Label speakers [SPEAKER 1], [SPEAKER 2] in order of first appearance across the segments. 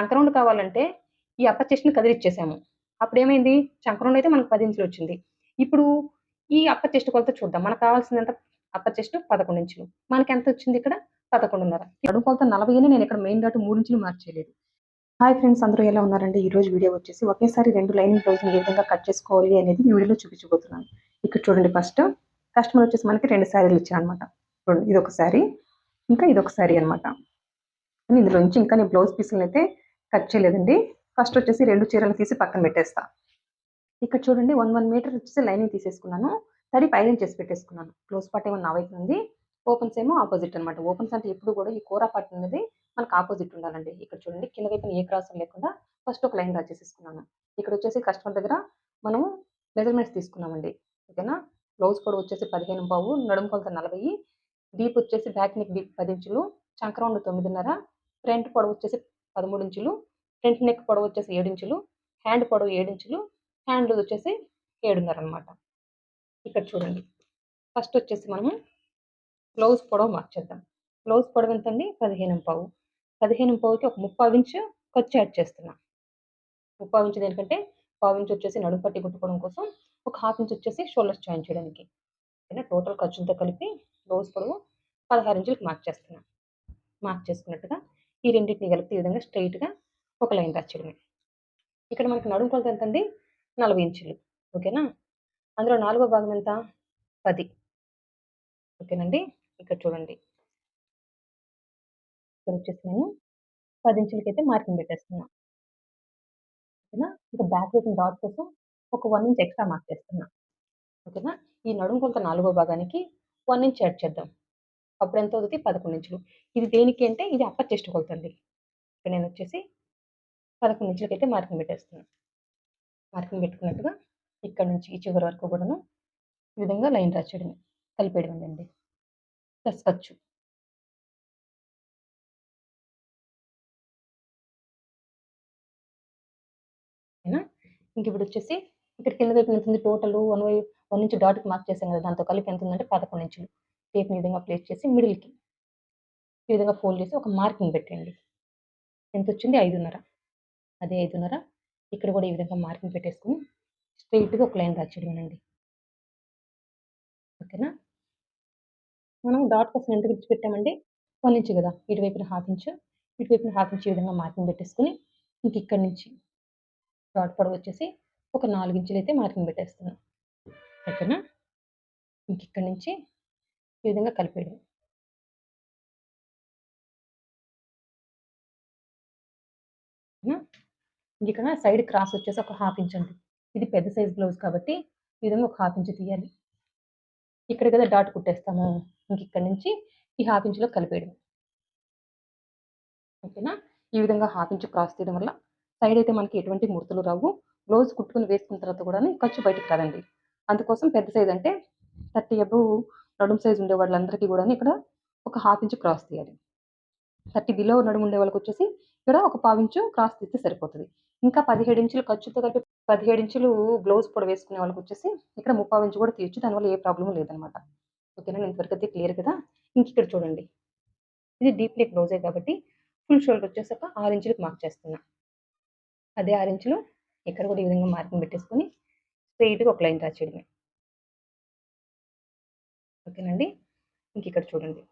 [SPEAKER 1] చంకరౌండ్ కావాలంటే ఈ అప్పర్ చెస్ట్ని కదిలిచ్చేసాము. అప్పుడు ఏమైంది చంకరౌండ్ అయితే మనకు పది ఇంచులు వచ్చింది. ఇప్పుడు ఈ అప్పర్ చెస్ట్ కొలత చూద్దాం. మనకు కావాల్సిందంత అప్పర్ చెస్ట్ పదకొండు ఇంచులు. మనకి ఎంత వచ్చింది ఇక్కడ? పదకొండున్నర. అడుగు కొలత నలభై అని నేను ఇక్కడ మెయిన్ డాట్ మూడు ఇంచులు మార్చేయలేదు హాయ్ ఫ్రెండ్స్ అందరూ ఎలా ఉన్నారండి? ఈ రోజు వీడియో వచ్చేసి ఒకేసారి రెండు లైనింగ్ బ్లౌజ్ ఏ విధంగా కట్ చేసుకోవాలి అనేది ఈ వీడియోలో చూపించబోతున్నాను. ఇక్కడ చూడండి ఫస్ట్. కస్టమర్ వచ్చేసి మనకి రెండు శారీలు ఇచ్చారనమాట చూడండి ఇది ఒక శారీ ఇంకా ఇది ఒక శారీ అనమాట ఇందులో నుంచి ఇంకా నేను బ్లౌజ్ పీసులను అయితే కట్ చేయలేదండి. ఫస్ట్ వచ్చేసి రెండు చీరలు తీసి పక్కన పెట్టేస్తా. ఇక్కడ చూడండి వన్ వన్ మీటర్ వచ్చేసి లైనింగ్ తీసేసుకున్నాను. తడి పైన చేసి పెట్టేసుకున్నాను. క్లోజ్ పార్ట్ ఏమో నా వైపు ఉంది. ఓపెన్స్ ఏమో ఆపోజిట్ అనమాట ఓపెన్స్ అంటే ఎప్పుడు కూడా ఈ కూర పార్ట్ అనేది మనకు ఆపోజిట్ ఉండాలండి. ఇక్కడ చూడండి కింద వైపున ఏ క్రాసం లేకుండా ఫస్ట్ ఒక లైన్ డ్రా చేసేసుకున్నాను. ఇక్కడ వచ్చేసి కస్టమర్ దగ్గర మనం మెజర్మెంట్స్ తీసుకున్నామండి. ఓకేనా? బ్లౌజ్ పొడవు వచ్చేసి పదిహేను బావు నడుము కొలత నలభై డీప్ వచ్చేసి బ్యాక్ నెక్ డీప్ పది ఇంచులు చంక్రౌండ్ తొమ్మిదిన్నర ఫ్రంట్ పొడవు వచ్చేసి పదమూడు ఇంచులు ఫ్రంట్ నెక్ పొడవు వచ్చేసి ఏడు ఇంచులు హ్యాండ్ పొడవు ఏడు ఇంచులు హ్యాండ్ వచ్చేసి ఏడున్నర అనమాట ఇక్కడ చూడండి. ఫస్ట్ వచ్చేసి మనము బ్లౌజ్ పొడవు మార్చేద్దాం బ్లౌజ్ పొడవు ఎంతండి? పదిహేను పావు. పదిహేను పావుకి ఒక ముప్పావు ఇంచు ఖర్చు యాడ్ చేస్తున్నా. ముప్పావు ఇంచు దేనికంటే? పావు ఇంచు వచ్చేసి నడుము పట్టి కుట్టుకోవడం కోసం ఒక హాఫ్ ఇంచ్ వచ్చేసి షోల్డర్స్ జాయిన్ చేయడానికి. ఓకేనా టోటల్ ఖర్చులతో కలిపి బ్లౌజ్ పొడవు పదహారు ఇంచులకు మార్క్ చేస్తున్నా. మార్క్ చేసుకున్నట్టుగా ఈ రెండింటిని కలిపితే ఈ విధంగా స్ట్రైట్గా ఒక లైన్ రాచడమే ఇక్కడ మనకి నడుము కొలత ఎంత అండి నలభై ఇంచులు. ఓకేనా? అందులో నాలుగో భాగం ఎంత? పది. ఓకేనండి? ఇక్కడ చూడండి. ఇక్కడ వచ్చేసి నేను పది ఇంచులకి అయితే మార్కింగ్ పెట్టేస్తున్నా. ఓకేనా? ఇంకా బ్యాక్ వైపు డాట్ కోసం ఒక వన్ ఇంచ్ ఎక్స్ట్రా మార్క్ చేస్తున్నా. ఓకేనా? ఈ నడుము కొలత నాలుగో భాగానికి వన్ ఇంచ్ యాడ్ చేద్దాం. అప్పుడు ఎంత అవుతుంది? పదకొండు ఇంచులు ఇది దేనికి అంటే ఇది అప్పర్ చెస్ట్ కొలుతుంది ఇక్కడ నేను వచ్చేసి పదకొండు ఇంచులకి అయితే మార్కింగ్ పెట్టేస్తున్నాను మార్కింగ్ పెట్టుకున్నట్టుగా ఇక్కడ నుంచి ఈ చివరి వరకు కూడాను ఈ విధంగా లైన్ డ్రా చేయడమే. కలిపేయడం అండి. ప్లస్ ఖర్చు. ఇంక ఇప్పుడు వచ్చేసి ఇక్కడ కింద వైపు ఎంత ఉంది? Total one Y one inch డాట్కి mark చేసాం కదా దాంతో కలిపి ఎంత ఉందంటే పదకొండు ఇంచులు టేప్ని విధంగా ప్లేస్ చేసి మిడిల్కి ఈ విధంగా ఫోల్డ్ చేసి ఒక మార్కింగ్ పెట్టండి. ఎంత వచ్చింది ఐదున్నర. అదే ఐదున్నర. ఇక్కడ కూడా ఈ విధంగా మార్కింగ్ పెట్టేసుకుని స్ట్రైట్గా ఒక లైన్ రాచేయడమేనండి ఓకేనా? మనం డాట్ కోసం ఎంత విడిచిపెట్టామండి? వన్ ఇంచు కదా. ఇటువైపున హాఫ్ ఇంచు. ఇటువైపున హాఫ్ ఇంచు ఈ విధంగా మార్కింగ్ పెట్టేసుకుని ఇంక ఇక్కడి నుంచి డాట్ పొడవు వచ్చేసి ఒక నాలుగు ఇంచులు అయితే మార్కింగ్ పెట్టేస్తున్నాం. ఓకేనా? ఇంక ఇక్కడి నుంచి ఈ విధంగా కలిపేయడం ఇక్కడ సైడ్ క్రాస్ వచ్చేసి ఒక హాఫ్ ఇంచ్ అండి. ఇది పెద్ద సైజ్ బ్లౌజ్ కాబట్టి ఈ విధంగా ఒక హాఫ్ ఇంచ్ తీయాలి. ఇక్కడ కదా డాట్ కుట్టేస్తాము. ఇంక ఇక్కడ నుంచి ఈ హాఫ్ ఇంచ్లో కలిపేయడం. ఓకేనా? ఈ విధంగా హాఫ్ ఇంచ్ క్రాస్ తీయడం వల్ల సైడ్ అయితే మనకి ఎటువంటి ముడతలు రావు. బ్లౌజ్ కుట్టుకుని వేసుకున్న తర్వాత కూడా ఖర్చు బయటకు రాదండి. అందుకోసం పెద్ద సైజ్ అంటే థర్టీ అబవ్ నడుము సైజ్ ఉండే వాళ్ళందరికీ కూడా ఇక్కడ ఒక హాఫ్ ఇంచ్ క్రాస్ తీయాలి. థర్టీ బిలో నడుము ఉండే వాళ్ళకి వచ్చేసి ఇక్కడ ఒక పావు ఇంచు క్రాస్ తీస్తే సరిపోతుంది. ఇంకా పదిహేడు ఇంచులు ఖర్చుతో కలిపి పదిహేడు ఇంచులు గ్లౌజ్ పొడ వేసుకునే వాళ్ళకి వచ్చేసి ఇక్కడ ముప్పావు ఇంచు కూడా తీయచ్చు. దానివల్ల ఏ ప్రాబ్లం లేదనమాట. ఓకేనా? నేను ఇంతవరకు అయితే క్లియర్ కదా? ఇంక ఇక్కడ చూడండి. ఇది డీప్ నెక్ బ్లౌజే కాబట్టి ఫుల్ షోల్డర్ వచ్చేసి ఒక ఆరు ఇంచులకు మార్క్ చేస్తున్నా. అదే ఆరు ఇంచులు ఇక్కడ కూడా ఈ విధంగా మార్కింగ్ పెట్టేసుకొని స్ట్రెయిట్గా ఒక లైన్ రాచేయడమే ఓకేనండి. ఇంక ఇక్కడ చూడండి.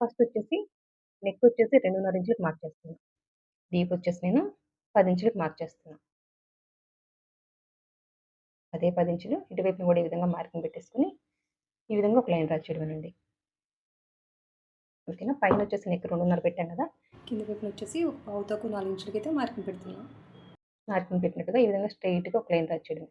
[SPEAKER 1] ఫస్ట్ వచ్చేసి నెక్ వచ్చేసి రెండున్నర ఇంచులకు మార్క్ చేస్తున్నాను డీప్ వచ్చేసి నేను పది ఇంచులకు మార్క్ చేస్తున్నాను అదే పది ఇంచులు ఇటువైపున కూడా ఈ విధంగా మార్కింగ్ పెట్టేసుకుని ఈ విధంగా ఒక లైన్ రాచేయడమేనండి ఓకేనా? పైన వచ్చేసి నెక్ రెండున్నర పెట్టాం కదా? కింద వైపున వచ్చేసి ఒక పావు తక్కువ నాలుగు ఇంచులకి అయితే మార్కింగ్ పెడుతున్నాం. మార్కింగ్ పెట్టినట్టుగా ఈ విధంగా స్ట్రైట్గా ఒక లైన్ రాచేయడం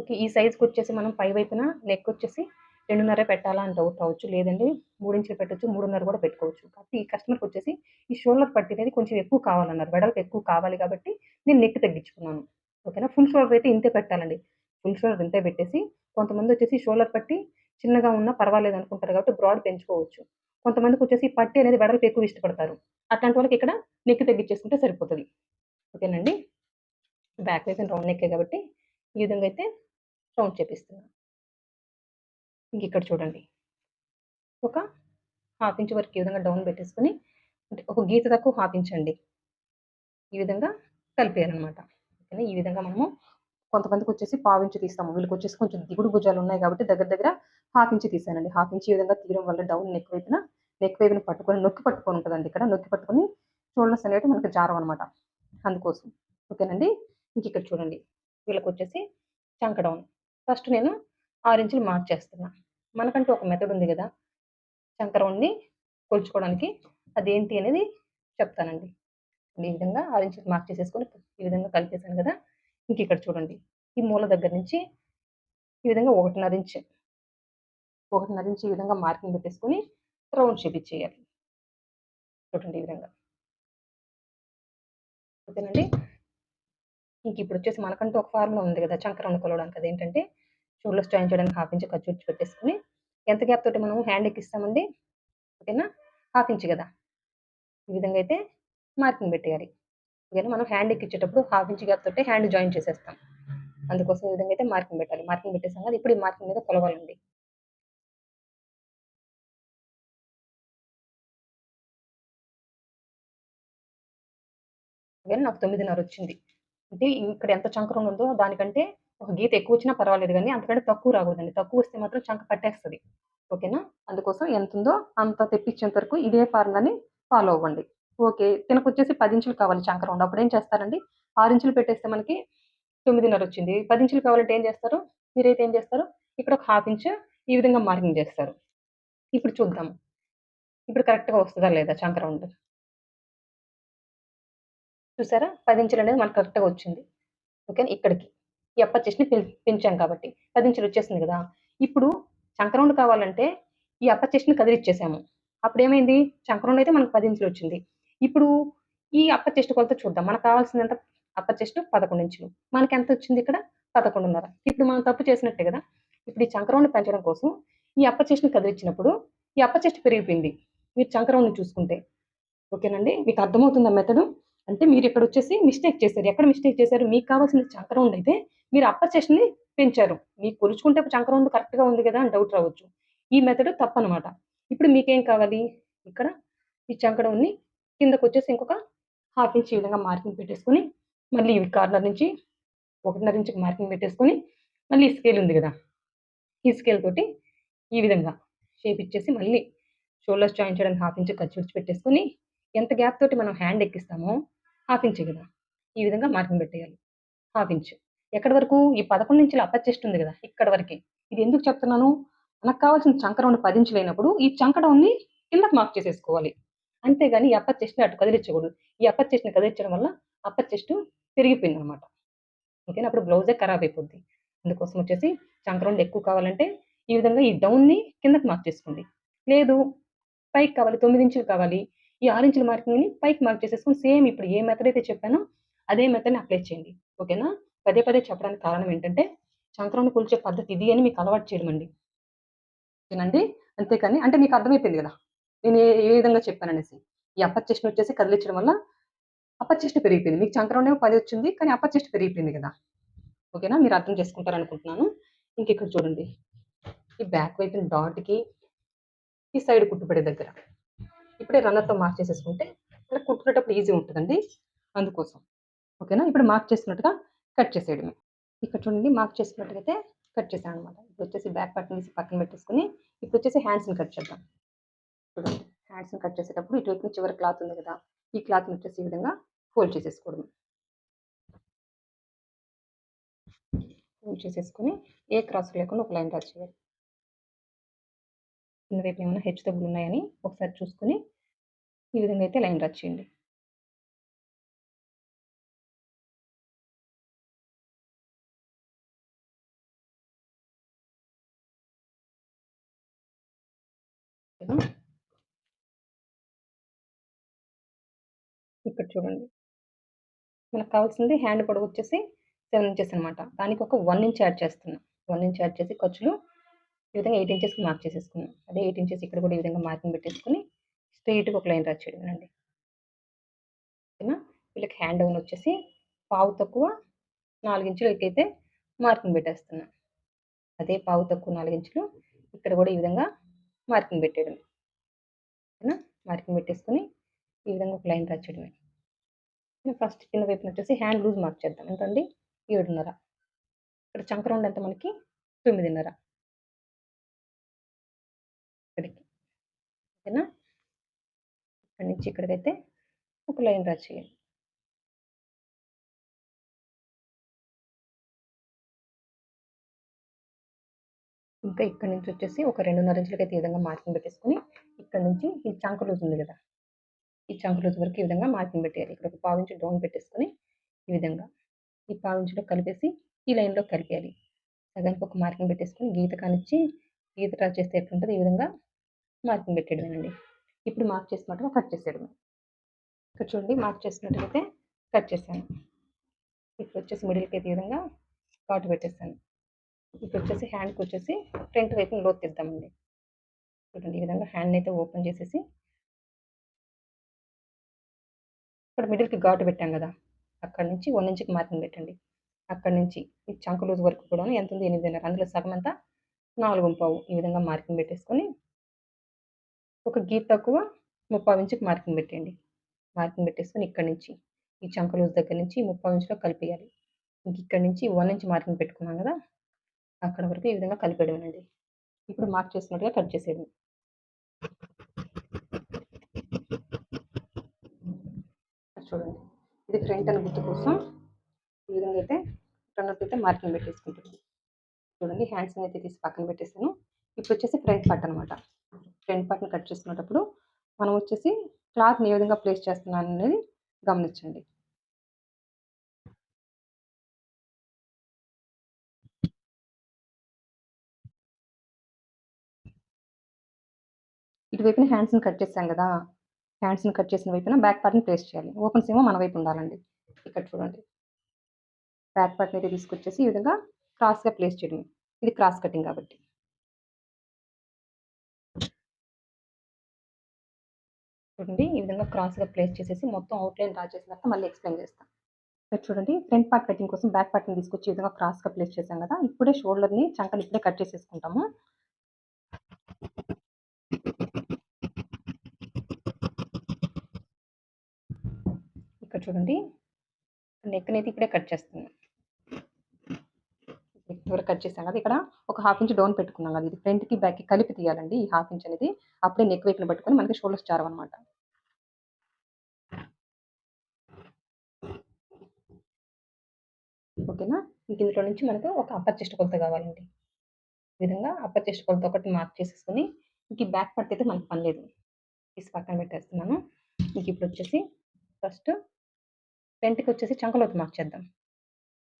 [SPEAKER 1] ఓకే ఈ సైజ్కి వచ్చేసి మనం పై వైపున నెక్ వచ్చేసి రెండున్నర పెట్టాలా అని డౌట్ అవ్వచ్చు. లేదండి మూడు ఇంచులు పెట్టచ్చు మూడున్నర కూడా పెట్టుకోవచ్చు. కాబట్టి ఈ కస్టమర్కి వచ్చేసి ఈ షోల్డర్ పట్టి అనేది కొంచెం ఎక్కువ కావాలన్నారు. వెడల్పు ఎక్కువ కావాలి కాబట్టి నేను నెక్ తగ్గించుకున్నాను. ఓకేనా? ఫుల్ షోల్డర్ అయితే ఇంతే పెట్టాలండి. ఫుల్ షోల్డర్ ఇంతే పెట్టేసి కొంతమంది వచ్చేసి షోల్డర్ పట్టి చిన్నగా ఉన్నా పర్వాలేదు అనుకుంటారు కాబట్టి బ్రాడ్ పెంచుకోవచ్చు. కొంతమందికి వచ్చేసి పట్టి అనేది వెడల్పు ఎక్కువ ఇష్టపడతారు. అట్లాంటి వాళ్ళకి ఇక్కడ నెక్ తగ్గించేసుకుంటే సరిపోతుంది. ఓకేనండి? బ్యాక్ వైపు రౌండ్ నెక్కే కాబట్టి ఈ విధంగా అయితే రౌండ్ చేపిస్తున్నాను ఇంక ఇక్కడ చూడండి. ఒక హాఫ్ ఇంచ్ వరకు ఈ విధంగా డౌన్ పెట్టేసుకొని అంటే ఒక గీత తక్కువ హాఫ్ ఇంచ్ అండి. ఈ విధంగా కలిపేయాలన్నమాట. ఓకేనా? ఈ విధంగా మనము కొంతమందికి వచ్చేసి పావు ఇంచు తీస్తాము. వీళ్ళకి వచ్చేసి కొంచెం దిగుడు భుజాలు ఉన్నాయి కాబట్టి దగ్గర దగ్గర హాఫ్ ఇంచ్ తీసానండి. హాఫ్ ఇంచ్ ఈ విధంగా తీయడం వల్ల డౌన్ నెక్ వైపున నెక్ వైపున పట్టుకొని నొక్కి పట్టుకొని ఉంటుందండి ఇక్కడ. నొక్కి పట్టుకొని షోల్డర్స్ అనేవి మనకి జారం అనమాట అందుకోసం. ఓకేనండి? ఇంక ఇక్కడ చూడండి. వీళ్ళకి వచ్చేసి చంక డౌన్. ఫస్ట్ నేను ఆరు ఇంచులు మార్క్ చేస్తున్నా. మనకంటూ ఒక మెథడ్ ఉంది కదా. శంకరవుణ్ణి కొలుచుకోవడానికి అదేంటి అనేది చెప్తానండి. ఈ విధంగా ఆరు ఇంచులు మార్క్ చేసేసుకొని ఈ విధంగా కలిపేసాను కదా. ఇంక ఇక్కడ చూడండి. ఈ మూల దగ్గర నుంచి ఈ విధంగా ఒకటిన్నర ఇంచ్ ఒకటిన్నర ఇంచ్ ఈ విధంగా మార్కింగ్ పెట్టేసుకొని రౌండ్ షేప్ ఇచ్చేయాలి. చూడండి ఈ విధంగా. ఓకేనండి. ఇంక ఇప్పుడు వచ్చేసి మనకంటూ ఒక ఫార్ములా ఉంది కదా చంకరౌండ్ కొలవడానికి అదేంటంటే షోల్డర్ జాయిన్ చేయడానికి హాఫ్ ఇంచ్ ఖర్చు పెట్టేసుకొని ఎంత గ్యాప్ తోటి మనం హ్యాండ్ ఎక్కిస్తామండి ఓకేనా? హాఫ్ ఇంచ్ కదా? ఈ విధంగా అయితే మార్కింగ్ పెట్టేయాలి. ఓకేనా? మనం హ్యాండ్ ఎక్కించేటప్పుడు హాఫ్ ఇంచ్ గ్యాప్ తోటి హ్యాండ్ జాయిన్ చేసేస్తాం. అందుకోసం ఈ విధంగా అయితే మార్కింగ్ పెట్టాలి. మార్కింగ్ పెట్టేసాం కదా ఇప్పుడు ఈ మార్కింగ్ మీద కొలవాలండి. ఓకేనా? నాకు తొమ్మిదిన్నర వచ్చింది. అంటే ఇక్కడ ఎంత చంకరం ఉందో దానికంటే ఒక గీత ఎక్కువ వచ్చినా పర్వాలేదు కానీ అంతకంటే తక్కువ రాకూడదండి. తక్కువ వస్తే మాత్రం చంక పట్టేస్తుంది. ఓకేనా? అందుకోసం ఎంత ఉందో అంత తెప్పించేంత వరకు ఇదే ఫార్ములాని ఫాలో అవ్వండి. ఓకే తినకు వచ్చేసి పది ఇంచులు కావాలి చంక రౌండ్. అప్పుడు ఏం చేస్తారండి? ఆరు ఇంచులు పెట్టేస్తే మనకి తొమ్మిదిన్నర వచ్చింది. పది ఇంచులు కావాలంటే ఏం చేస్తారు? మీరైతే ఏం చేస్తారు? ఇక్కడ ఒక హాఫ్ ఇంచ్ ఈ విధంగా మార్కింగ్ చేస్తారు. ఇప్పుడు చూద్దాం. ఇప్పుడు కరెక్ట్గా వస్తుందా లేదా చంక రౌండ్? చూసారా? పది ఇంచులు అనేది మనకు కరెక్ట్గా వచ్చింది. ఓకే ఇక్కడికి. ఈ అప్ప చెస్ట్ని పెంచాం కాబట్టి పది ఇంచులు వచ్చేసింది కదా. ఇప్పుడు చంకరౌండ్ కావాలంటే ఈ అప్ప చెస్ట్ని కదిలిచ్చేసాము. అప్పుడు ఏమైంది చంకరౌండ్ అయితే మనకు పది ఇంచులు వచ్చింది. ఇప్పుడు ఈ అప్ప చెస్ట్ కొలత చూద్దాం. మనకు కావాల్సిందంత అప్ప చెస్ట్ పదకొండు ఇంచులు. మనకి ఎంత వచ్చింది ఇక్కడ? పదకొండున్నర. ఇప్పుడు మనం తప్పు చేసినట్టే కదా. ఇప్పుడు ఈ చంకరౌండ్ పెంచడం కోసం ఈ అప్ప చెస్ట్ని కదిలిచ్చినప్పుడు ఈ అప్ప చెస్ట్ పెరిగిపోయింది. మీరు చంకరౌండ్ని చూసుకుంటే. ఓకేనండి? మీకు అర్థమవుతుందా మెథడు? అంటే మీరు ఇక్కడ వచ్చేసి మిస్టేక్ చేశారు. ఎక్కడ మిస్టేక్ చేశారు? మీకు కావాల్సిన చంకరౌండ్ అయితే మీరు అప్పర్ సెషన్ని పెంచారు. మీకు కొలుచుకుంటే చంకరౌండ్ కరెక్ట్గా ఉంది కదా అని డౌట్ రావచ్చు. ఈ మెథడ్ తప్పనమాట. ఇప్పుడు మీకేం కావాలి? ఇక్కడ ఈ చంకరౌండ్ని కిందకు వచ్చేసి ఇంకొక హాఫ్ ఇంచ్ ఈ విధంగా మార్కింగ్ పెట్టేసుకొని మళ్ళీ ఈ కార్నర్ నుంచి ఒకటిన్నర ఇంచుకి మార్కింగ్ పెట్టేసుకొని మళ్ళీ ఈ స్కేల్ ఉంది కదా. ఈ స్కేల్ తోటి ఈ విధంగా షేప్ ఇచ్చేసి మళ్ళీ షోల్డర్స్ జాయిన్ చేయడానికి హాఫ్ ఇంచ్ ఖర్చు పెట్టేసుకొని ఎంత గ్యాప్ తోటి మనం హ్యాండ్ ఎక్కిస్తామో హాఫ్ ఇంచ్ కదా? ఈ విధంగా మార్కింగ్ పెట్టేయాలి. Half inch. ఎక్కడి వరకు? ఈ పదకొండు ఇంచులు అప్పర్ చెస్ట్ ఉంది కదా ఇక్కడ వరకే. ఇది ఎందుకు చెప్తున్నాను? మనకు కావాల్సిన చంక రౌండ్ పది ఇంచులు అయినప్పుడు ఈ చంక రౌండ్ని కిందకు మార్క్ చేసేసుకోవాలి. అంతేగాని ఈ అప్పర్ చెస్ట్ని అటు కదిలించకూడదు. ఈ అప్పర్ చెస్ట్ని కదిలించడం వల్ల అప్పర్ చెస్ట్ పెరిగిపోయింది అనమాట ఓకేనా? అప్పుడు బ్లౌజే ఖరాబ్ అయిపోద్ది. అందుకోసం వచ్చేసి చంక రౌండ్ ఎక్కువ కావాలంటే ఈ విధంగా ఈ డౌన్ని కిందకి మార్క్ చేసుకోండి. లేదు పైకి కావాలి తొమ్మిది ఇంచులు కావాలి. ఈ ఆరెంజ్ మార్కింగ్ని పైకి మార్క్ చేసేసుకుని సేమ్ ఇప్పుడు ఏ మెథడ్ అయితే చెప్పానో అదే మెథడ్ని అప్లై చేయండి. ఓకేనా? పదే పదే చెప్పడానికి కారణం ఏంటంటే చంక్రాన్ని కూల్చే పద్ధతి ఇది అని మీకు అలవాటు చేయడం అండి ఓకేనండి? అంతేకాని అంటే మీకు అర్థమైపోయింది కదా? నేను ఏ ఏ విధంగా చెప్పాననేసి. ఈ అప్పర్ వచ్చేసి కదిలించడం వల్ల అప్పర్ పెరిగిపోయింది. మీకు చంక్రం ఏమో పది వచ్చింది కానీ అప్పర్ పెరిగిపోయింది కదా? ఓకేనా? మీరు అర్థం చేసుకుంటారు అనుకుంటున్నాను. ఇంక ఇక్కడ చూడండి. ఈ బ్యాక్ వైపు డాట్కి ఈ సైడ్ కుట్టుపడే దగ్గర. ఇప్పుడే రన్నర్తో మార్క్ చేసేసుకుంటే ఇక్కడ కుట్టుకునేటప్పుడు ఈజీ ఉంటుందండి అందుకోసం. ఓకేనా? ఇప్పుడు మార్క్ చేసుకున్నట్టుగా కట్ చేసేయడమే. ఇక్కడ చూడండి మార్క్ చేసుకున్నట్టుగా అయితే కట్ చేసాను అనమాట ఇప్పుడు వచ్చేసి బ్యాక్ పార్ట్ తీసి పక్కన పెట్టేసుకుని ఇప్పుడు వచ్చేసి హ్యాండ్స్ని కట్ చేద్దాం. చూడండి హ్యాండ్స్ని కట్ చేసేటప్పుడు ఇటువైపు చివరి క్లాత్ ఉంది కదా ఈ క్లాత్ని వచ్చేసి ఈ విధంగా ఫోల్డ్ చేసేసుకోవడం ఫోల్డ్ చేసేసుకుని ఏ క్రాస్ లేకుండా ఒక లైన్ డ్రా చేయాలి. కింద వైపు ఏమైనా హెచ్ తగ్గులు ఉన్నాయని ఒకసారి చూసుకుని ఈ విధంగా అయితే లైన్ డ్రా చేయండి. ఇక్కడ చూడండి. మనకు కావాల్సింది హ్యాండ్ పొడవు వచ్చేసి సెవెన్ ఇంచెస్ అనమాట దానికి ఒక వన్ ఇంచ్ యాడ్ చేస్తున్నాం. వన్ ఇంచ్ యాడ్ చేసి ఖర్చులు ఈ విధంగా ఎయిట్ ఇంచెస్కి మార్క్ చేసేసుకున్నాం. అదే ఎయిట్ ఇంచెస్ ఇక్కడ కూడా ఈ విధంగా మార్కింగ్ పెట్టేసుకుని స్ట్రైట్గా ఒక లైన్ డ్రా అండి ఓకేనా? వీళ్ళకి హ్యాండ్ డౌన్ వచ్చేసి పావు తక్కువ నాలుగు ఇంచులు అయితే మార్కింగ్ పెట్టేస్తున్నా. అదే పావు తక్కువ నాలుగు ఇంచులు ఇక్కడ కూడా ఈ విధంగా మార్కింగ్ పెట్టేయడం. ఓకేనా? మార్కింగ్ పెట్టేసుకొని ఈ విధంగా ఒక లైన్ డ్రా ఫస్ట్ కింద వైపున వచ్చేసి హ్యాండ్ లూజ్ మార్క్ చేద్దాం. ఎంతండి? ఏడున్నర. ఇక్కడ చంక ఎంత మనకి? తొమ్మిదిన్నర. ఓకేనా? ఇక్కడి నుంచి ఇక్కడికైతే ఒక లైన్ డ్రా చేయండి. ఇంకా ఇక్కడ నుంచి వచ్చేసి ఒక రెండున్నర ఇంచులకి అయితే ఈ విధంగా మార్కింగ్ పెట్టేసుకుని ఇక్కడ నుంచి ఈ చంక లూజ్ ఉంది కదా ఈ చంక లూజ్ వరకు ఈ విధంగా మార్కింగ్ పెట్టేయాలి. ఇక్కడ ఒక పావు ఇంచు డౌన్ పెట్టేసుకుని ఈ విధంగా ఈ పావు ఇంచులో కలిపేసి ఈ లైన్లో కలిపేయాలి. సగానికి ఒక మార్కింగ్ పెట్టేసుకుని గీత కానిచ్చి గీత డ్రా చేస్తే ఎట్లుంటుంది? ఈ విధంగా మార్కింగ్ పెట్టేయడమేనండి. ఇప్పుడు మార్క్ చేసినట్టుగా కట్ చేసేయడమే. ఇక్కడ చూడండి మార్క్ చేసినట్టుగైతే కట్ చేశాను. ఇప్పుడు వచ్చేసి మిడిల్కి అయితే ఈ విధంగా కాటు పెట్టేస్తాను ఇప్పుడు వచ్చేసి హ్యాండ్కి వచ్చేసి ఫ్రంట్ వైపు లోతు తీద్దామండి. చూడండి ఈ విధంగా హ్యాండ్ అయితే ఓపెన్ చేసేసి ఇక్కడ మిడిల్కి ఘాటు పెట్టాం కదా అక్కడ నుంచి వన్ ఇంచ్కి మార్కింగ్ పెట్టండి. అక్కడ నుంచి ఈ చంక లూజ్ వరకు కూడా ఎంత ఉంది ఎనిమిదిన్నర అందులో సగం అంతా నాలుగు పావు ఈ విధంగా మార్కింగ్ పెట్టేసుకొని ఒక గీత తక్కువ ముప్పై ఇంచుకి మార్కింగ్ పెట్టండి మార్కింగ్ పెట్టేసుకొని ఇక్కడ నుంచి ఈ చంక లూజ్ దగ్గర నుంచి ముప్పై ఇంచులో కలిపేయాలి. ఇంక ఇక్కడ నుంచి వన్ ఇంచ్ మార్కింగ్ పెట్టుకున్నాం కదా అక్కడ వరకు ఈ విధంగా కలిపేయడమేనండి. ఇప్పుడు మార్క్ చేసినట్టుగా కట్ చేసేయడం. చూడండి ఇది ఫ్రంట్ అని గుర్తు కోసం ఈ విధంగా అయితే ఫ్రంట్ అయితే మార్కింగ్ పెట్టేసుకుంటుంది చూడండి హ్యాండ్స్ అయితే తీసి పక్కన పెట్టేసాను. ఇప్పుడు వచ్చేసి ఫ్రంట్ పార్ట్ అనమాట ఫ్రంట్ పార్ట్ని కట్ చేసుకునేటప్పుడు మనం వచ్చేసి క్లాత్ని ఏ విధంగా ప్లేస్ చేస్తున్నాను అనేది గమనించండి. ఇటువైపున హ్యాండ్స్ని కట్ చేసాం కదా! హ్యాండ్స్ని కట్ చేసిన వైపున బ్యాక్ పార్ట్ని ప్లేస్ చేయాలి. ఓపెన్స్ ఏమో మన వైపు ఉండాలండి. ఇక్కడ చూడండి. బ్యాక్ పార్ట్ని అయితే తీసుకొచ్చేసి ఈ విధంగా క్రాస్గా ప్లేస్ చేయడం ఇది క్రాస్ కటింగ్ కాబట్టి. చూడండి ఈ విధంగా క్రాస్గా ప్లేస్ చేసేసి మొత్తం అవుట్లైన్ డ్రా చేసిన తర్వాత మళ్ళీ ఎక్స్ప్లెయిన్ చేస్తాం. ఇక్కడ చూడండి ఫ్రంట్ పార్ట్ కటింగ్ కోసం బ్యాక్ పార్ట్ని తీసుకొచ్చి ఈ విధంగా క్రాస్గా ప్లేస్ చేసాం కదా! ఇప్పుడే షోల్డర్ని చంకని ఇప్పుడే కట్ చేసేసుకుంటాము. ఇక్కడ చూడండి నెక్ అయితే ఇక్కడే కట్ చేస్తుంది నెక్ కట్ చేసాం కదా! ఇక్కడ ఒక హాఫ్ ఇంచ్ డౌన్ పెట్టుకున్నాం కదా! ఇది ఫ్రంట్కి బ్యాక్కి కలిపి తీయాలండి. ఈ హాఫ్ ఇంచ్ అనేది అప్పుడే నెక్ వైపును పట్టుకొని మనకి షోల్డర్స్ చారు అనమాట ఓకేనా ఇంక ఇందులో నుంచి మనకు ఒక అప్పర్ చెస్ట్ కొలత కావాలండి. ఈ విధంగా అప్పర్ చెస్ట్ కొలత ఒకటి మార్క్ చేసేసుకుని ఇంక ఈ బ్యాక్ పార్ట్ అయితే మనకు పని లేదు. తీసి పక్కన పెట్టేస్తున్నాను. ఇంక ఇప్పుడు వచ్చేసి ఫస్ట్ ఫ్రంట్కి వచ్చేసి చంకలోకి మార్క్ చేద్దాం.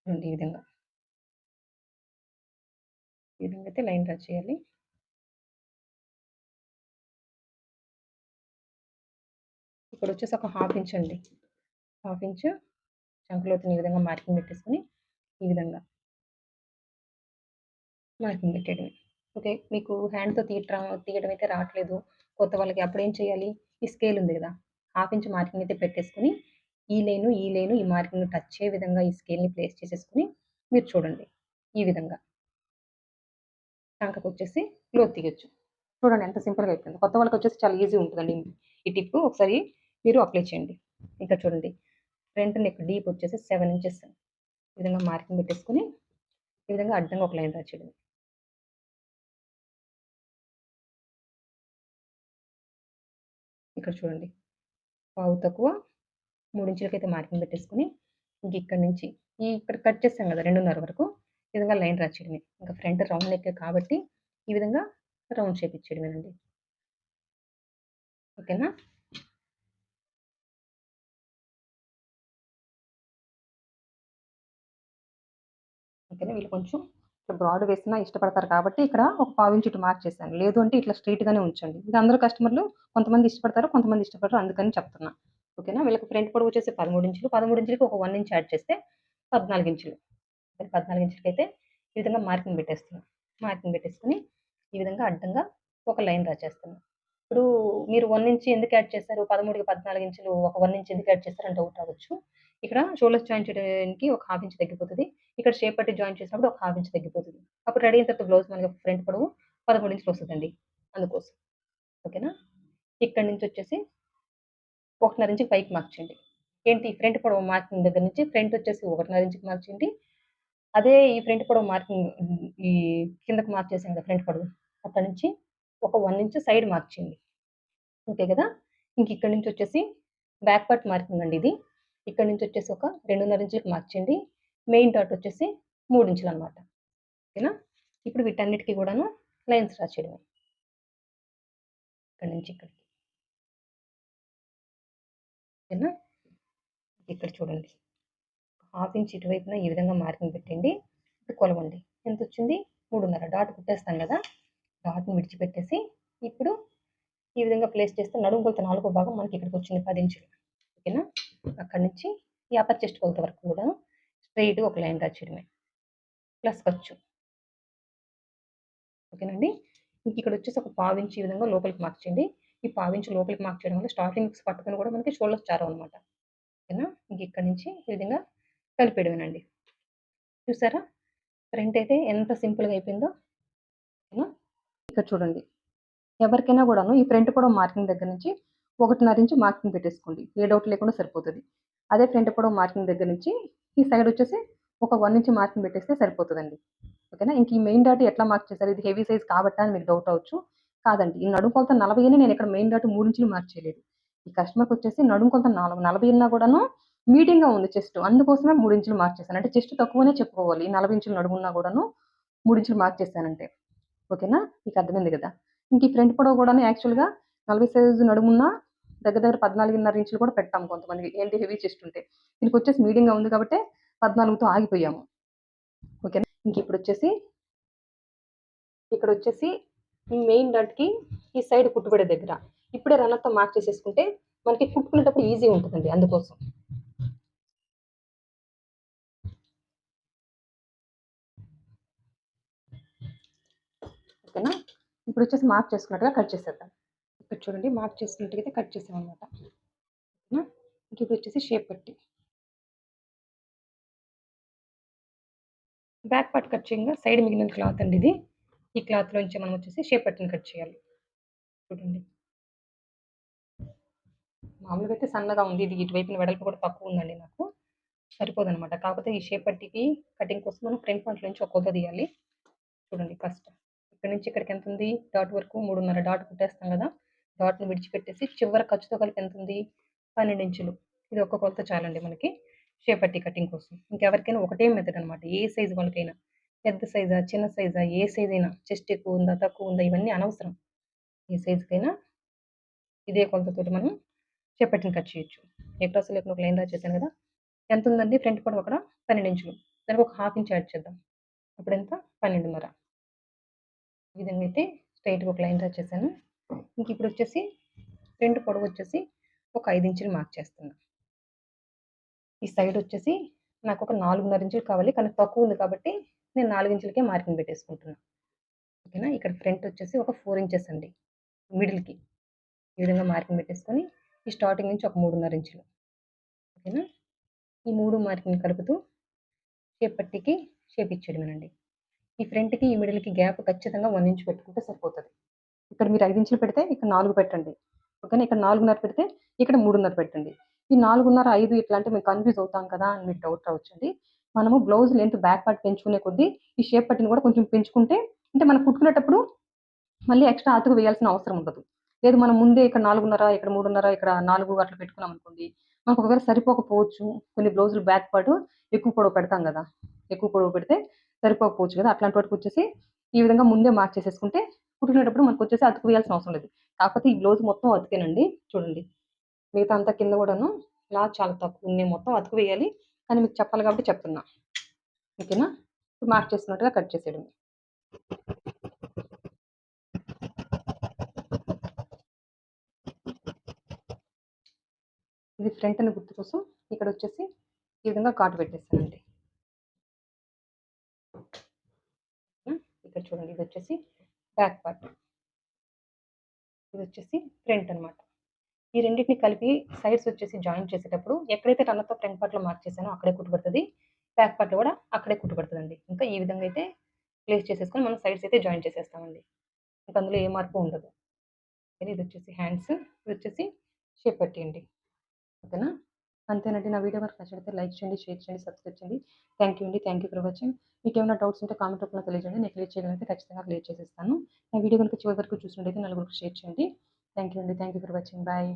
[SPEAKER 1] చూడండి ఈ విధంగా. ఈ విధంగా అయితే లైన్ డ్రా చేయాలి. ఇక్కడ వచ్చేసి ఒక హాఫ్ ఇంచ్ అండి. హాఫ్ ఇంచ్ చంకలోతుని ఈ విధంగా మార్కింగ్ పెట్టేసుకొని ఈ విధంగా. మార్కింగ్ పెట్టేయడమే ఓకే మీకు హ్యాండ్తో తీయటం తీయడం అయితే రావట్లేదు కొత్త వాళ్ళకి అప్పుడు ఏం చేయాలి? ఈ స్కేల్ ఉంది కదా హాఫ్ ఇంచ్ మార్కింగ్ అయితే పెట్టేసుకొని ఈ లైను ఈ లైను ఈ మార్కింగ్ టచ్ అయ్యే విధంగా ఈ స్కేల్ని ప్లేస్ చేసేసుకుని మీరు చూడండి. ఈ విధంగా. టంకకు వచ్చేసి క్లోత్ తీయచ్చు. చూడండి ఎంత సింపుల్గా అయిపోయింది. కొత్త వాళ్ళకి వచ్చేసి చాలా ఈజీ ఉంటుందండి. ఈ టిప్ ఒకసారి మీరు అప్లై చేయండి. ఇంకా చూడండి. ఫ్రంట్ నెక్ డీప్ వచ్చేసి సెవెన్ ఇంచెస్. ఈ విధంగా మార్కింగ్ పెట్టేసుకుని ఈ విధంగా అడ్డంగా ఒక లైన్ రాచేయడం ఇక్కడ చూడండి. పావు తక్కువ మూడు ఇంచులకైతే మార్కింగ్ పెట్టేసుకుని ఇంక ఇక్కడ నుంచి ఈ ఇక్కడ కట్ చేస్తాం కదా రెండున్నర వరకు ఈ విధంగా లైన్ రాచేయడమే ఇంకా ఫ్రంట్ రౌండ్ నెక్ కాబట్టి ఈ విధంగా రౌండ్ షేప్ ఇచ్చేయడమేనండి. ఓకేనా? అందుకని వీళ్ళు కొంచెం ఇట్లా బ్రాడ్ వేసినా ఇష్టపడతారు కాబట్టి ఇక్కడ ఒక పావు ఇంచు ఇటు మార్క్ చేశాను. లేదు అంటే ఇట్లా స్ట్రైట్గానే ఉంచండి. ఇది అందరూ కస్టమర్లు కొంతమంది ఇష్టపడతారు కొంతమంది ఇష్టపడరు అందుకని చెప్తున్నా. ఓకేనా? వీళ్ళకి ఫ్రంట్ పొడవు వచ్చేసి పదమూడు ఇంచులు. పదమూడు ఇంచులకి ఒక వన్ ఇంచ్ యాడ్ చేస్తే పద్నాలుగు ఇంచులు. పద్నాలుగు ఇంచులకి అయితే ఈ విధంగా మార్కింగ్ పెట్టేస్తున్నాను మార్కింగ్ పెట్టేసుకుని ఈ విధంగా అడ్డంగా ఒక లైన్ డ్రా ఇప్పుడు మీరు వన్ ఇంచ్ ఎందుకు యాడ్ చేస్తారు పదమూడుకి పద్నాలుగు ఇంచులు ఒక వన్ ఇంచ్ ఎందుకు యాడ్ చేస్తారని డౌట్ రావచ్చు. ఇక్కడ షోల్డర్స్ జాయిన్ చేయడానికి ఒక హాఫ్ ఇంచ్ తగ్గిపోతుంది. ఇక్కడ షేప్ పట్టి జాయిన్ చేసినప్పుడు ఒక హాఫ్ ఇంచ్ తగ్గిపోతుంది. అప్పుడు రెడీ అయిన తర్వాత బ్లౌజ్ మనకి ఫ్రంట్ పొడవు పదమూడు ఇంచులు వస్తుందండి అందుకోసం. ఓకేనా? ఇక్కడ నుంచి వచ్చేసి ఒకటిన్నర ఇంచుకి పైకి మార్చండి. ఏంటి? ఫ్రంట్ పొడవు మార్కింగ్ దగ్గర నుంచి ఫ్రంట్ వచ్చేసి ఒకటిన్నర ఇంచుకి మార్చండి. అదే ఈ ఫ్రంట్ పొడవు మార్కింగ్ ఈ కిందకు మార్చేసాం కదా ఫ్రంట్ పొడవు. అక్కడ నుంచి ఒక వన్ ఇంచ్ సైడ్ మార్చింది ఓకే కదా? ఇంక ఇక్కడ నుంచి వచ్చేసి బ్యాక్ పార్ట్ మార్కింగ్ అండి ఇది. ఇక్కడ నుంచి వచ్చేసి ఒక రెండున్నర ఇంచులకు మార్చండి మెయిన్ డాట్ వచ్చేసి మూడు ఇంచులు అనమాట ఓకేనా? ఇప్పుడు వీటన్నిటికీ కూడాను లైన్స్ రాసేయడమే ఇక్కడ నుంచి ఇక్కడికి. ఓకేనా? ఇక్కడ చూడండి. హాఫ్ ఇంచ్ ఇటువైపున ఈ విధంగా మార్కింగ్ పెట్టండి. ఇప్పుడు కొలవండి. ఎంత వచ్చింది? మూడున్నర. డాట్ కుట్టేస్తాం కదా? డాట్ని విడిచిపెట్టేసి ఇప్పుడు ఈ విధంగా ప్లేస్ చేస్తే నడుము కొలత నాలుగో భాగం మనకి ఇక్కడికి వచ్చింది పది ఇంచులు. ఓకేనా? అక్కడి నుంచి ఈ అప్పర్ చెస్ట్ కొలత వరకు కూడా స్ట్రైట్ ఒక లైన్ రాచేయడమే ప్లస్ ఖర్చు ఓకేనండి? ఇంక ఇక్కడ వచ్చేసి ఒక పావించి ఈ విధంగా లోపలికి మార్క్ చేయండి. ఈ పావించి లోపలికి మార్క్ చేయడం వల్ల స్టార్టింగ్స్ పట్టుకొని కూడా మనకి షోల్డర్స్ చారం అనమాట ఓకేనా? ఇంక ఇక్కడ నుంచి ఈ విధంగా కలిపేయడమేనండి. చూసారా? ఫ్రంట్ అయితే ఎంత సింపుల్గా అయిపోయిందో. ఓకేనా? ఇక్కడ చూడండి. ఎవరికైనా కూడాను ఈ ఫ్రంట్ కూడా మార్కింగ్ దగ్గర నుంచి ఒకటిన్నర ఇంచు మార్కింగ్ పెట్టేసుకోండి. ఏ డౌట్ లేకుండా సరిపోతుంది. అదే ఫ్రంట్ పొడవు మార్కింగ్ దగ్గర నుంచి ఈ సైడ్ వచ్చేసి ఒక వన్ ఇంచ్ మార్కింగ్ పెట్టేస్తే సరిపోతుందండి. ఓకేనా? ఇంక ఈ మెయిన్ డాట్ ఎట్లా మార్క్ చేశారు ఇది హెవీ సైజ్ కాబట్టి అని మీకు డౌట్ అవచ్చు కాదండి ఈ నడుము కొలత నలభై నేను ఇక్కడ మెయిన్ డాట్ మూడు ఇంచులు మార్క్ చేయలేదు. ఈ కస్టమర్కి వచ్చేసి నడుము కొలత నాలుగు నలభై అన్నా కూడాను మీడియంగా ఉంది చెస్ట్. అందుకోసమే మూడు ఇంచులు మార్క్ చేశాను. అంటే చెస్ట్ తక్కువనే చెప్పుకోవాలి. ఈ నలభై ఇంచులు నడుమున్నా కూడాను మూడు ఇంచులు మార్క్ చేశానంటే. ఓకేనా? మీకు అర్థమైంది కదా? ఇంక ఈ ఫ్రంట్ పొడవు కూడా యాక్చువల్గా నలభై సైజు నడుమున్నా దగ్గర దగ్గర పద్నాలుగున్నర ఇంచులు కూడా పెట్టాం కొంతమందికి. ఏంటి? హెవీ చెస్ట్ ఉంటే. దీనికి వచ్చేసి మీడియంగా ఉంది కాబట్టి పద్నాలుగుతో ఆగిపోయాము. ఓకేనా? ఇంక ఇప్పుడు వచ్చేసి ఇక్కడ వచ్చేసి ఈ మెయిన్ డాట్కి ఈ సైడ్ కుట్టుబడే దగ్గర. ఇప్పుడే రన్నతో మార్క్ చేసేసుకుంటే మనకి కుట్టుకునేటప్పుడు ఈజీ ఉంటుందండి అందుకోసం. ఓకేనా? ఇప్పుడు వచ్చేసి మార్క్ చేసుకున్నట్టుగా కట్ చేసేద్దాం. ఇక్కడ చూడండి మార్క్ చేసుకున్నట్టుగా కట్ చేసాం అనమాట ఓకేనా? ఇంక ఇప్పుడు వచ్చేసి షేప్ పట్టి. బ్యాక్ పార్ట్ కట్ చేయంగా సైడ్ మిగిలిన క్లాత్ అండి ఇది. ఈ క్లాత్లోంచి మనం వచ్చేసి షేప్ పట్టిని కట్ చేయాలి. చూడండి. మామూలుగా అయితే సన్నగా ఉంది ఇది. ఇటువైపున వెడల్పు కూడా తక్కువ ఉందండి నాకు. సరిపోదు అనమాట కాకపోతే ఈ షేప్ పట్టికి కటింగ్ కోసం మనం ఫ్రంట్ పాయింట్ నుంచి ఒక కొత్త తీయాలి. చూడండి ఫస్ట్ ఇక్కడ నుంచి ఇక్కడికి ఎంత ఉంది? డాట్ వరకు మూడున్నర. డాట్ కుట్టేస్తాం కదా. డాట్ని విడిచిపెట్టేసి చివరి ఖర్చుతో కలిపి ఎంత ఉంది పన్నెండు ఇంచులు. ఇది ఒక్క కొలత చాలండి మనకి. షేపట్టి కటింగ్ కోసం. ఇంకెవరికైనా ఒకటే మెథడ్ అనమాట ఏ సైజు వాళ్ళకైనా. పెద్ద సైజా చిన్న సైజా ఏ సైజ్ అయినా. చెస్ట్ ఎక్కువ ఉందా తక్కువ ఉందా ఇవన్నీ అనవసరం. ఏ సైజుకైనా ఇదే కొలతతోటి మనం చేపట్టిన కట్ చేయొచ్చు. ఎక్కడ అసలు ఒక లైన్ రా చేశాను కదా? ఎంత ఉందండి? ఫ్రంట్ పొడవు అక్కడ పన్నెండు ఇంచులు. దానికి ఒక హాఫ్ ఇంచ్ యాడ్ చేద్దాం. అప్పుడు ఎంత? పన్నెండున్నర. ఈ విధంగా అయితే స్ట్రైట్గా ఒక లైన్ రా చేశాను. ఇంక ఇప్పుడు వచ్చేసి రెండు పొడవు వచ్చేసి ఒక ఐదు ఇంచులు మార్క్ చేస్తున్నాను ఈ సైడ్ వచ్చేసి నాకు ఒక నాలుగున్నర ఇంచులు కావాలి కానీ తక్కువ ఉంది కాబట్టి నేను నాలుగు ఇంచులకే మార్కింగ్ పెట్టేసుకుంటున్నాను ఓకేనా? ఇక్కడ ఫ్రంట్ వచ్చేసి ఒక ఫోర్ ఇంచెస్ అండి. మిడిల్కి ఈ విధంగా మార్కింగ్ పెట్టేసుకొని ఈ స్టార్టింగ్ నుంచి ఒక మూడున్నర ఇంచులు. ఓకేనా? ఈ మూడు మార్కింగ్ కలుపుతూ షేప్ పట్టికి షేప్ ఇచ్చేయడమేనండి ఈ ఫ్రంట్కి ఈ మిడిల్కి గ్యాప్ ఖచ్చితంగా వన్ ఇంచ్ పెట్టుకుంటే సరిపోతుంది. ఇక్కడ మీరు ఐదు ఇంచులు పెడితే ఇక్కడ నాలుగు పెట్టండి. ఓకేనా? ఇక్కడ నాలుగున్నర పెడితే ఇక్కడ మూడున్నర పెట్టండి. ఈ నాలుగున్నర ఐదు ఇట్లా అంటే మేము కన్ఫ్యూజ్ అవుతాం కదా అని మీకు డౌట్ రావచ్చండి. మనము బ్లౌజ్ లెంత్ బ్యాక్ పార్ట్ పెంచుకునే కొద్దీ ఈ షేప్ పట్టిని కూడా కొంచెం పెంచుకుంటే అంటే మనం కుట్టుకునేటప్పుడు మళ్ళీ ఎక్స్ట్రా అతుకు వేయాల్సిన అవసరం ఉండదు. లేదు మనం ముందే ఇక్కడ నాలుగున్నర ఇక్కడ మూడున్నర ఇక్కడ నాలుగు అట్లా పెట్టుకున్నాం అనుకోండి మనకు ఒకవేళ సరిపోకపోవచ్చు. కొన్ని బ్లౌజులు బ్యాక్ పార్ట్ ఎక్కువ పొడవు పెడతాం కదా ఎక్కువ పొడవు పెడితే సరిపోకపోవచ్చు కదా. అట్లాంటి వాటికి వచ్చేసి ఈ విధంగా ముందే మార్క్ చేసేసుకుంటే కుట్టుకునేటప్పుడు మనకు వచ్చేసి అతుకు వేయాల్సిన అవసరం లేదు. కాకపోతే ఈ బ్లౌజ్ మొత్తం అతికేనండి. చూడండి. మిగతా అంతా కింద కూడాను ఇలా చాలా తక్కువ ఉన్నాయి మొత్తం అతుకు వేయాలి కానీ మీకు చెప్పాలి కాబట్టి చెప్తున్నా. ఓకేనా? ఇప్పుడు మార్క్ చేసినట్టుగా కట్ చేసేయడం. ఇది ఫ్రంట్ అని గుర్తు కోసం ఇక్కడ వచ్చేసి ఈ విధంగా కాటు పెట్టేస్తానండి. ఇక్కడ చూడండి ఇది వచ్చేసి బ్యాక్ పార్ట్. ఇది వచ్చేసి ఫ్రంట్ అనమాట ఈ రెండింటిని కలిపి సైడ్స్ వచ్చేసి జాయిన్ చేసేటప్పుడు ఎక్కడైతే రన్నతో ఫ్రంట్ పార్ట్లో మార్క్ చేశానో అక్కడే కుట్టుబడుతుంది. బ్యాక్ పార్ట్ కూడా అక్కడే కుట్టుబడుతుందండి. ఇంకా ఈ విధంగా అయితే ప్లేస్ చేసేసుకొని మనం సైడ్స్ అయితే జాయిన్ చేసేస్తామండి. ఇంకా అందులో ఏ మార్పు ఉండదు. ఇది వచ్చేసి హ్యాండ్స్ ఇది వచ్చేసి షేప్ పట్టియండి ఓకేనా? అంతేనండి. నా వీడియో వరకు నచ్చితే లైక్ చేయండి షేర్ చేయండి సబ్స్క్రైబ్ చేయండి. థ్యాంక్ యూ అండి. Thank you for watching. మీకు ఏమైనా డౌట్స్ ఉంటే కామెంట్ రూపంలో తెలియజేయండి. నేను క్లియర్ చేయగలిగితే ఖచ్చితంగా క్లియర్ చేసేస్తాను. నా వీడియో కనుక చివరి వరకు చూసినట్టయితే నలుగురికి షేర్ చేయండి. థ్యాంక్ యూ అండి. Thank you for watching. Bye.